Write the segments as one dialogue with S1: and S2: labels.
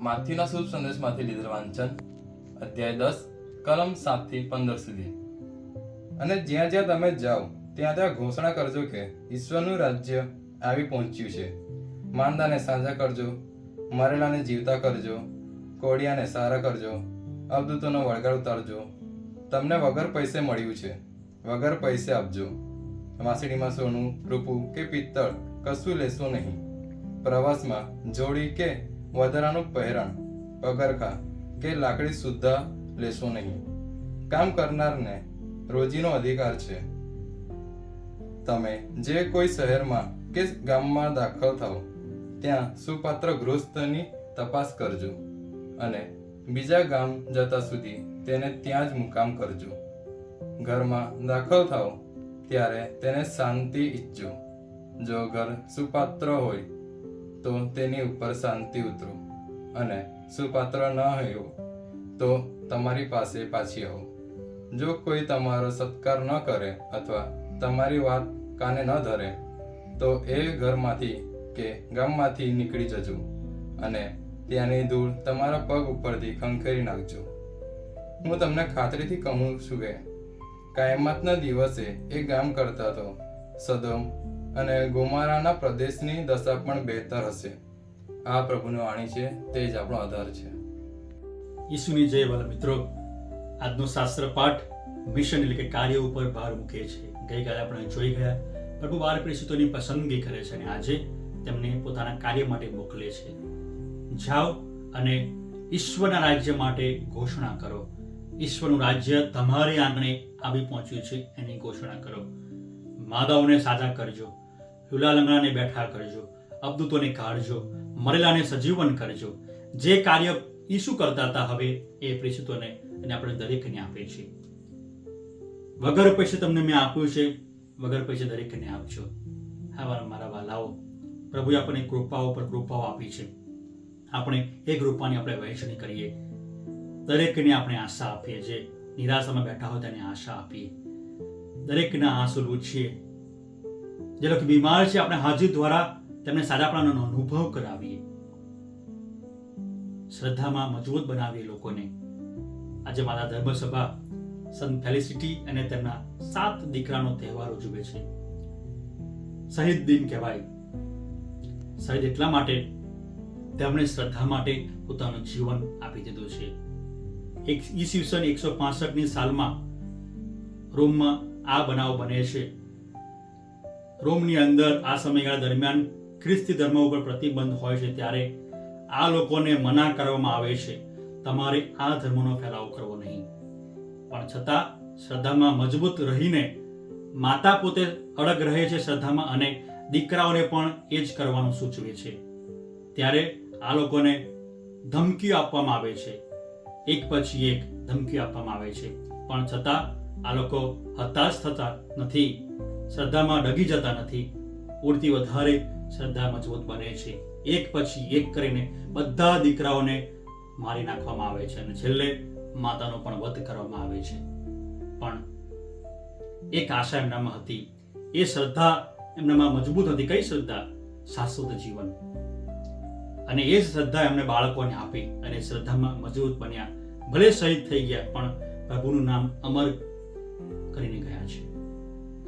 S1: માથીના શુભ સંદેશમાંથી લીધેલ વાંચન, અધ્યાય દસ, કલમ સાતથી પંદર સુધી. અને જ્યાં જ્યાં તમે જાઓ, ત્યાં ત્યાં ઘોષણા કરજો કે ઈશ્વરનું રાજ્ય આવી પહોંચ્યું છે. માંદાને સાજા કરજો, મરેલાને જીવતા કરજો, કોડિયાને સારા કરજો, અવધૂતોનો વળગાડ ઉતારજો. તમને વગર પૈસે મળ્યું છે. વગર પૈસે આપજો. વાંસળીમાં સોનું, રૂપું કે પિત્તળ કશું લેશો નહીં. પ્રવાસમાં જોડી કે વધારાનું પહેરણ પગરખા કે લાકડી સુદ્ધા લેશો નહીં. કામ કરનારને રોજીનો અધિકાર છે. તમે જે કોઈ શહેરમાં કે ગામમાં દાખલ થાઓ, ત્યાં સુપાત્ર ગૃહસ્થની તપાસ કરજો અને બીજા ગામ જતા સુધી તેને ત્યાં જ મુકામ કરજો. ઘરમાં દાખલ થાઓ, ત્યારે તેને શાંતિ ઈચ્છજો. જો ઘર સુપાત્ર હોય તો તેની ઉપર શાંતિ ઉતરો અને સુપાત્ર ન હોય, તો તમારી પાસે પાછી આવો. જો કોઈ તમારો સત્કાર ન કરે અથવા તમારી વાત કાને ન ધરે, તો એ ઘરમાંથી કે ગામમાંથી નીકળી જજો અને ત્યાંની ધૂળ તમારા પગ ઉપરથી ખંખેરી નાખજો. હું તમને ખાતરીથી કહું છું કે કાયમાતના દિવસે એ ગામ કરતા તો સદોમ અને ગોમારાના પ્રદેશની દશા પણ બહેતર હશે. આ પ્રભુની વાણી છે, તે જ આપણો આધાર છે.
S2: ઈસુની જય વાલા મિત્રો, આજનો શાસ્ત્ર પાઠ મિશન એટલે કે કાર્ય ઉપર ભાર મૂકે છે. ગઈકાલે આપણે જોઈ ગયા, પ્રભુ બાર પ્રેષિતોની પસંદગી કરે છે અને આજે તેમને પોતાના કાર્ય માટે મોકલે છે. જાઓ અને ઈશ્વરના રાજ્ય માટે ઘોષણા કરો. ઈશ્વરનું રાજ્ય તમારી આંગણે આવી પહોંચ્યું છે, એની ઘોષણા કરો. માદાઓને સાજા કરજો. લુલા લંગડાને બેઠા કરજો, અબદૂતોને કાઢજો, મરેલાને સજીવન કરજો. જે કાર્ય ઈસુ કરતા હતા હવે એ પ્રેષિતોને અને આપણે દરેકને આપે છે. વગર પૈસે તમને મેં આપ્યું છે, વગર પૈસે દરેકને આપજો. હા, મારા વાલાઓ, પ્રભુએ આપણને કૃપાઓ પર કૃપાઓ આપી છે. આપણે એ કૃપાની આપણે વહેંચણી કરીએ. દરેકને આપણે આશા આપીએ જે નિરાશામાં બેઠા હોય તેને આશા આપીએ. દરેકના આંસુ લૂછીએ. જે લોકો બીમાર છે, આપણે હાજરી દ્વારા તેમને સાદાપણાનો અનુભવ કરાવીએ. શ્રદ્ધામાં મજબૂત બનાવીએ લોકોને. આજે મારા ધર્મસભા સંત ફેલિસિટી અને તેમના સાત દીકરાનો તહેવાર ઉજવે છે. શહીદ દિન કહેવાય. શહીદ એટલા માટે તેમણે શ્રદ્ધા માટે પોતાનું જીવન આપી દીધું છે. એક ઈસવીસન એકસો ની સાલમાં રોમમાં આ બનાવ બને છે. રોમની અંદર આ સમયગાળા દરમિયાન ખ્રિસ્તી ધર્મ ઉપર પ્રતિબંધ હોય છે, ત્યારે આ લોકોને મના કરવામાં આવે છે, તમારે આ ધર્મનો ફેલાવો કરવો નહીં. પણ છતાં શ્રદ્ધામાં મજબૂત રહીને માતા પોતે અડગ રહે છે શ્રદ્ધામાં અને દીકરાઓને પણ એ જ કરવાનું સૂચવે છે. ત્યારે આ લોકોને ધમકીઓ આપવામાં આવે છે. એક પછી એક ધમકીઓ આપવામાં આવે છે. પણ છતાં આ લોકો હતાશ થતા નથી. શ્રદ્ધામાં ડગી જતા નથી. પૂરતી વધારે શ્રદ્ધા મજબૂત બને છે. એક પછી એક કરીને બધા દીકરાઓને મારી નાખવામાં આવે છે અને છેલ્લે માતાનો પણ વધ કરવામાં આવે છે. પણ એક આશા એમનામાં હતી. એ શ્રદ્ધા એમનામાં મજબૂત હતી. કઈ શ્રદ્ધા? શાશ્વત જીવન. અને એ જ શ્રદ્ધા એમને બાળકોને આપી અને શ્રદ્ધામાં મજબૂત બન્યા. ભલે શહીદ થઈ ગયા, પણ પ્રભુનું નામ અમર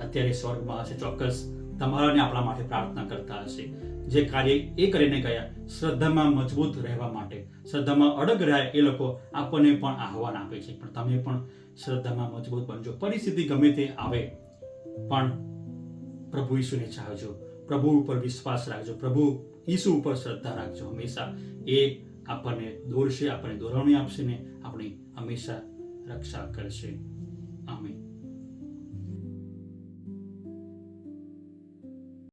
S2: અત્યારે સ્વર્ગમાં હશે, ચોક્કસ તમારાને આપણા માટે પ્રાર્થના કરતા હશે. જે કાર્ય એ કરીને ગયા, શ્રદ્ધામાં મજબૂત રહેવા માટે, શ્રદ્ધામાં અડગ રહ્યા એ લોકો આપણને પણ આહવાન આપે છે. પણ તમે પણ શ્રદ્ધામાં મજબૂત બનજો. પરિસ્થિતિ ગમે તે આવે, પણ પ્રભુ ઈસુને ચાહજો. પ્રભુ ઉપર વિશ્વાસ રાખજો. પ્રભુ ઈસુ ઉપર શ્રદ્ધા રાખજો. હંમેશા એ આપણને દોરશે, આપણને દોરવણી આપશે ને આપણી હંમેશા રક્ષા કરશે. આમીન.